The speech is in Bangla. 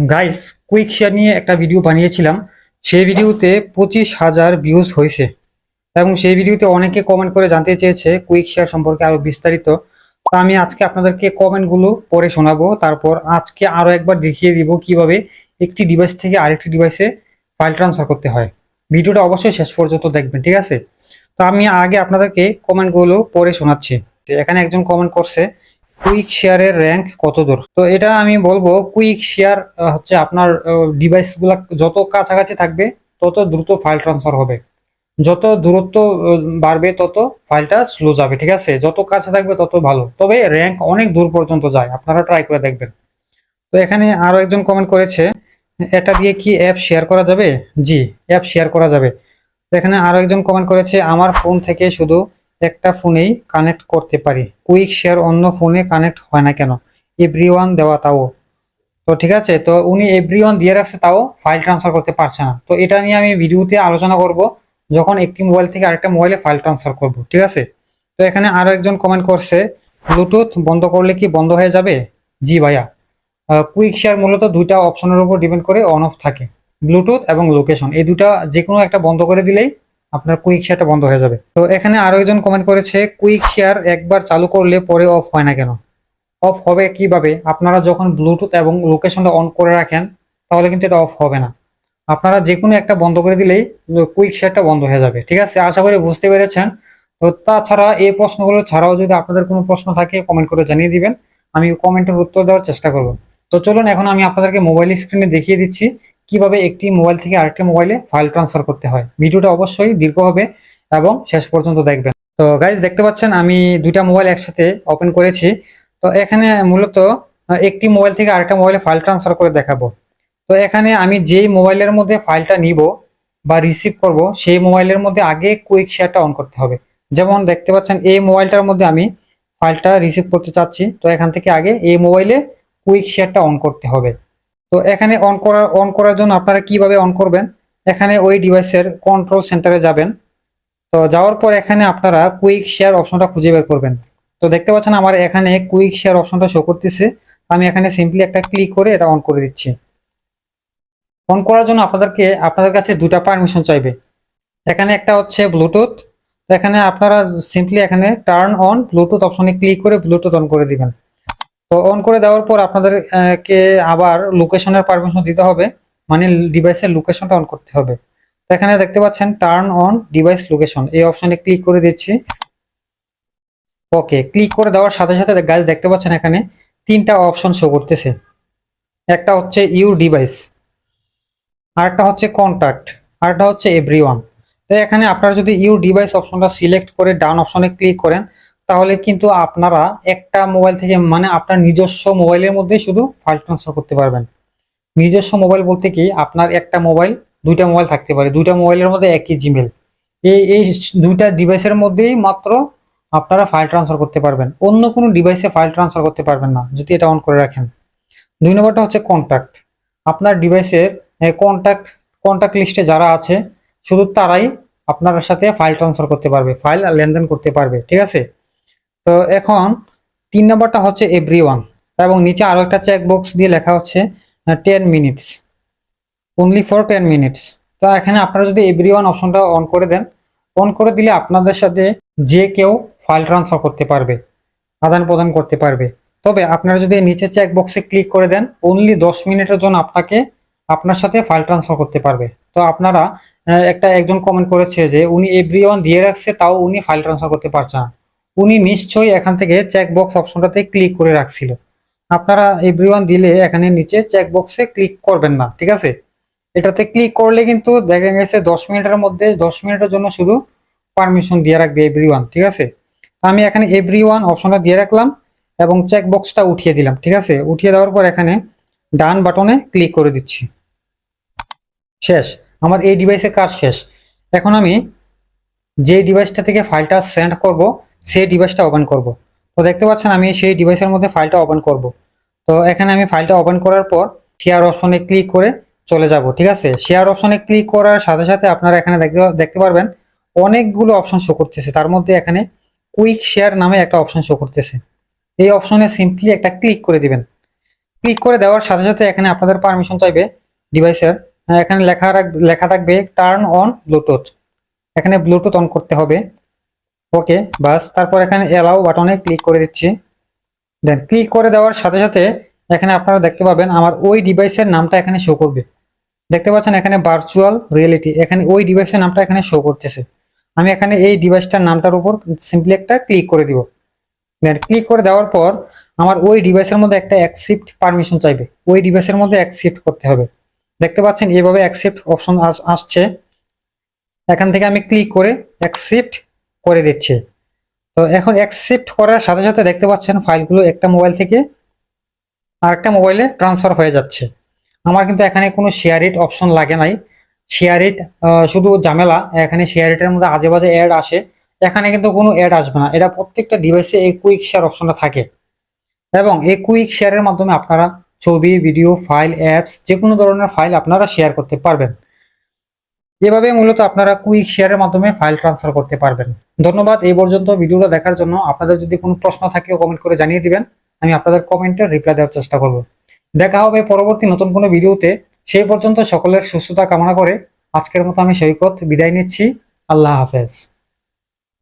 গাইস কুইক শেয়ার নিয়ে একটা ভিডিও বানিয়েছিলাম। সেই ভিডিওতে পঁচিশ হাজার ভিউজ হয়েছে। এবং সেই ভিডিওতে অনেকে কমেন্ট করে জানতে চেয়েছে কুইক শেয়ার সম্পর্কে আরও বিস্তারিত। তা আমি আজকে আপনাদেরকে কমেন্টগুলো পড়ে শোনাবো। তারপর আজকে আরও একবার দেখিয়ে দিব কীভাবে একটি ডিভাইস থেকে আরেকটি ডিভাইসে ফাইল ট্রান্সফার করতে হয়। ভিডিওটা অবশ্যই শেষ পর্যন্ত দেখবেন, ঠিক আছে? তো আমি আগে আপনাদেরকে কমেন্টগুলো পড়ে শোনাচ্ছি। এখানে একজন কমেন্ট করছে কুইক শেয়ারের র্যাঙ্ক কত দূর তো এটা আমি বলব কুইক শেয়ার হচ্ছে আপনার ডিভাইসগুলা যত কাছাকাছি থাকবে, তত দ্রুত ফাইল ট্রান্সফার হবে। যত দূরত্ব বাড়বে, তত ফাইলটা স্লো যাবে, ঠিক আছে? যত কাছে থাকবে, তত ভালো। তবে র্যাঙ্ক অনেক দূর পর্যন্ত যায়, আপনারা ট্রাই করে দেখবেন। তো এখানে আরও একজন কমেন্ট করেছে, এটা দিয়ে কি অ্যাপ শেয়ার করা যাবে? জি অ্যাপ শেয়ার করা যাবে। এখানে আরও একজন কমেন্ট করেছে, আমার ফোন থেকে শুধু একটা ফোনেই কানেক্ট করতে পারি। কুইক শেয়ার অন্য ফোনে কানেক্ট হয় না কেন? এভরি ওয়ান দেওয়া তাও। তো ঠিক আছে, তো উনি এভরি ওয়ান দিয়ে রাখছে তাও, ফাইল ট্রান্সফার করতে পারছে না। তো এটা নিয়ে আমি ভিডিওতে আলোচনা করব, যখন একটি মোবাইল থেকে আরেকটা মোবাইলে ফাইল ট্রান্সফার করব, ঠিক আছে? তো এখানে আরও একজন কমেন্ট করছে ব্লুটুথ বন্ধ করলে কি বন্ধ হয়ে যাবে? জি ভাইয়া। কুইক শেয়ার মূলত দুইটা অপশনের উপর ডিপেন্ড করে অন অফ থাকে, ব্লুটুথ এবং লোকেশন। এই দুটা যে কোনো একটা বন্ধ করে দিলেই আপনার কুইক শেয়ারটা বন্ধ হয়ে যাবে। তো এখানে আরও একজন কমেন্ট করেছে কুইক শেয়ার একবার চালু করলে পরে অফ হয় না কেন? অফ হবে কীভাবে? আপনারা যখন ব্লুটুথ এবং লোকেশনটা অন করে রাখেন, তাহলে কিন্তু এটা অফ হবে না। আপনারা যে কোনো একটা বন্ধ করে দিলেই কুইক শেয়ারটা বন্ধ হয়ে যাবে, ঠিক আছে? আশা করি বুঝতে পেরেছেন। তো তাছাড়া এই প্রশ্নগুলো ছাড়াও যদি আপনাদের কোনো প্রশ্ন থাকে কমেন্ট করে জানিয়ে দিবেন। আমি কমেন্টের উত্তর দেওয়ার চেষ্টা করব। তো চলুন, এখন আমি আপনাদেরকে মোবাইল স্ক্রিনে দেখিয়ে দিচ্ছি। কীভাবে একটি মোবাইল থেকে আরেকটি মোবাইলে ফাইল ট্রান্সফার করতে হয়। ভিডিওটা অবশ্যই দীর্ঘ হবে এবং শেষ পর্যন্ত দেখবেন। তো গাইজ দেখতে পাচ্ছেন আমি দুইটা মোবাইল একসাথে ওপেন করেছি। তো এখানে মূলত একটি মোবাইল থেকে আরেকটা মোবাইলে ফাইল ট্রান্সফার করে দেখাবো। তো এখানে আমি যেই মোবাইলের মধ্যে ফাইলটা নিব বা রিসিভ করব, সেই মোবাইলের মধ্যে আগে কুইক শেয়ারটা অন করতে হবে। যেমন দেখতে পাচ্ছেন, এই মোবাইলটার মধ্যে আমি ফাইলটা রিসিভ করতে চাচ্ছি। তো এখান থেকে আগে এই মোবাইলে কুইক শেয়ারটা অন করতে হবে। তো এখানে অন করার অন করার জন্য আপনারা কীভাবে অন করবেন? এখানে ওই ডিভাইসের কন্ট্রোল সেন্টারে যাবেন। তো যাওয়ার পর এখানে আপনারা কুইক শেয়ার অপশনটা খুঁজে বের করবেন। তো দেখতে পাচ্ছেন আমার এখানে কুইক শেয়ার অপশনটা শো করতেছে। আমি এখানে সিম্পলি একটা ক্লিক করে এটা অন করে দিচ্ছি। অন করার জন্য আপনাদেরকে, আপনাদের কাছে দুটা পারমিশন চাইবে। এখানে একটা হচ্ছে ব্লুটুথ এখানে আপনারা সিম্পলি এখানে টার্ন অন ব্লুটুথ অপশনে ক্লিক করে ব্লুটুথ অন করে দিবেন। তো অন করে দেওয়ার পর আপনাদেরকে আবার লোকেশনের পারমিশন দিতে হবে মানে ডিভাইসের লোকেশনটা অন করতে হবে। তো এখানে দেখতে পাচ্ছেন টার্ন অন ডিভাইস লোকেশন এই অপশনে ক্লিক করে দিচ্ছি। ওকে ক্লিক করে দেওয়ার সাথে সাথে গাছ দেখতে পাচ্ছেন এখানে তিনটা অপশন শো করতেছে। একটা হচ্ছে ইউর ডিভাইস আরেকটা হচ্ছে কন্ট্যাক্ট আরেকটা হচ্ছে এভরিওয়ান তো এখানে আপনারা যদি ইউর ডিভাইস অপশনটা সিলেক্ট করে ডাউন অপশনে ক্লিক করেন তাহলে কিন্তু আপনারা একটা মোবাইল থেকে মানে আপনার নিজস্ব মোবাইলের মধ্যে শুধু ফাইল ট্রান্সফার করতে পারবেন। নিজস্ব মোবাইল বলতে কি? আপনার একটা মোবাইল দুইটা মোবাইল থাকতে পারে। দুইটা মোবাইলের মধ্যে একই জিমেল এই এই দুইটা ডিভাইসের মধ্যেই মাত্র আপনারা ফাইল ট্রান্সফার করতে পারবেন। অন্য কোনো ডিভাইসে ফাইল ট্রান্সফার করতে পারবেন না, যদি এটা অন করে রাখেন। দুই নম্বরটা হচ্ছে কন্ট্যাক্ট আপনার ডিভাইসের কন্ট্যাক্ট কন্ট্যাক্ট লিস্টে যারা আছে, শুধু তারাই আপনার সাথে ফাইল ট্রান্সফার করতে পারবে ফাইল লেনদেন করতে পারবে, ঠিক আছে? তো এখন তিন নম্বরটা হচ্ছে এভরি এবং নিচে আরও একটা চেক বক্স দিয়ে লেখা হচ্ছে ten minutes only for ten minutes তো এখানে আপনারা যদি এভরি ওয়ান অপশনটা অন করে দেন অন করে দিলে আপনাদের সাথে যে কেউ ফাইল ট্রান্সফার করতে পারবে, আদান প্রদান করতে পারবে। তবে আপনারা যদি নিচে চেক বক্সে ক্লিক করে দেন অনলি দশ মিনিটের জন্য আপনাকে আপনার সাথে ফাইল ট্রান্সফার করতে পারবে। তো আপনারা একটা একজন কমেন্ট করেছে যে, উনি এভরি দিয়ে রাখছে, তাও উনি ফাইল ট্রান্সফার করতে পারছে না। উনি নিশ্চয়ই এখান থেকে চেক বক্স অপশনটাতে ক্লিক করে রাখছিল। আপনারা এভরি দিলে এখানে নিচে চেক বক্সে ক্লিক করবেন না, ঠিক আছে? এটাতে ক্লিক করলে কিন্তু দেখা গেছে দশ মিনিটের মধ্যে, দশ মিনিটের জন্য শুধু পারমিশন দিয়ে রাখবে এভরি ঠিক আছে? আমি এখানে এভরি ওয়ান অপশনটা দিয়ে রাখলাম এবং চেক বক্সটা উঠিয়ে দিলাম, ঠিক আছে? উঠিয়ে দেওয়ার পর এখানে ডান বাটনে ক্লিক করে দিচ্ছি। শেষ। আমার এই ডিভাইসের কাজ শেষ। এখন আমি যে ডিভাইসটা থেকে ফাইলটা সেন্ড করব সেই ডিভাইসটা ওপেন করব। তো দেখতে পাচ্ছেন আমি সেই ডিভাইসের মধ্যে ফাইলটা ওপেন করব। তো এখানে আমি ফাইলটা ওপেন করার পর শেয়ার অপশনে ক্লিক করে চলে যাব, ঠিক আছে? শেয়ার অপশনে ক্লিক করার সাথে সাথে আপনারা এখানে দেখতে দেখতে পারবেন অনেকগুলো অপশন শো করতেছে। তার মধ্যে এখানে কুইক শেয়ার নামে একটা অপশন শো করতেছে। এই অপশনে সিম্পলি একটা ক্লিক করে দিবেন। ক্লিক করে দেওয়ার সাথে সাথে এখানে আপনাদের পারমিশন চাইবে ডিভাইসের এখানে লেখা লেখা থাকবে টার্ন অন ব্লুটুথ এখানে ব্লুটুথ অন করতে হবে। ওকে বাস, তারপর এখানে এলাও বাটনে ক্লিক করে দিচ্ছি। দেন ক্লিক করে দেওয়ার সাথে সাথে এখানে আপনারা দেখতে পাবেন আমার ওই ডিভাইসের নামটা এখানে শো করবে। দেখতে পাচ্ছেন এখানে ভার্চুয়াল রিয়েলিটি এখানে ওই ডিভাইসের নামটা এখানে শো করতেছে। আমি এখানে এই ডিভাইসটার নামটার উপর সিম্পলি একটা ক্লিক করে দিব। দেন ক্লিক করে দেওয়ার পর আমার ওই ডিভাইসের মধ্যে একটা অ্যাকসেপ্ট পারমিশন চাইবে। ওই ডিভাইসের মধ্যে অ্যাকসেপ্ট করতে হবে। দেখতে পাচ্ছেন এইভাবে অ্যাকসেপ্ট অপশন আসছে। এখান থেকে আমি ক্লিক করে অ্যাকসেপ্ট করে দিচ্ছি। তো এখন অ্যাকসেপ্ট করার সাথে সাথে দেখতে পাচ্ছেন ফাইলগুলো একটা মোবাইল থেকে আরেকটা মোবাইলে ট্রান্সফার হয়ে যাচ্ছে। আমার কিন্তু এখানে কোনো শেয়ার অপশন লাগে নাই। শেয়ার ইট শুধু ঝামেলা, এখানে শেয়ার ইটের মধ্যে আজে বাজে অ্যাড আসে। এখানে কিন্তু কোনো অ্যাড আসবে না। এটা প্রত্যেকটা ডিভাইসে এই কুইক শেয়ার অপশনটা থাকে। এবং এই কুইক শেয়ারের মাধ্যমে আপনারা ছবি ভিডিও ফাইল অ্যাপস যে কোনো ধরনের ফাইল আপনারা শেয়ার করতে পারবেন। এভাবে মূলত আপনারা কুইক শেয়ারের মাধ্যমে ফাইল ট্রান্সফার করতে পারবেন। ধন্যবাদ এই পর্যন্ত ভিডিওটা দেখার জন্য। আপনাদের যদি কোনো প্রশ্ন থাকে কমেন্ট করে জানিয়ে দিবেন। আমি আপনাদের কমেন্টের রিপ্লাই দেওয়ার চেষ্টা করব। দেখা হবে পরবর্তী নতুন কোনো ভিডিওতে। সেই পর্যন্ত সকলের সুস্থতা কামনা করে আজকের মতো আমি সৈকত বিদায় নিচ্ছি। আল্লাহ হাফেজ।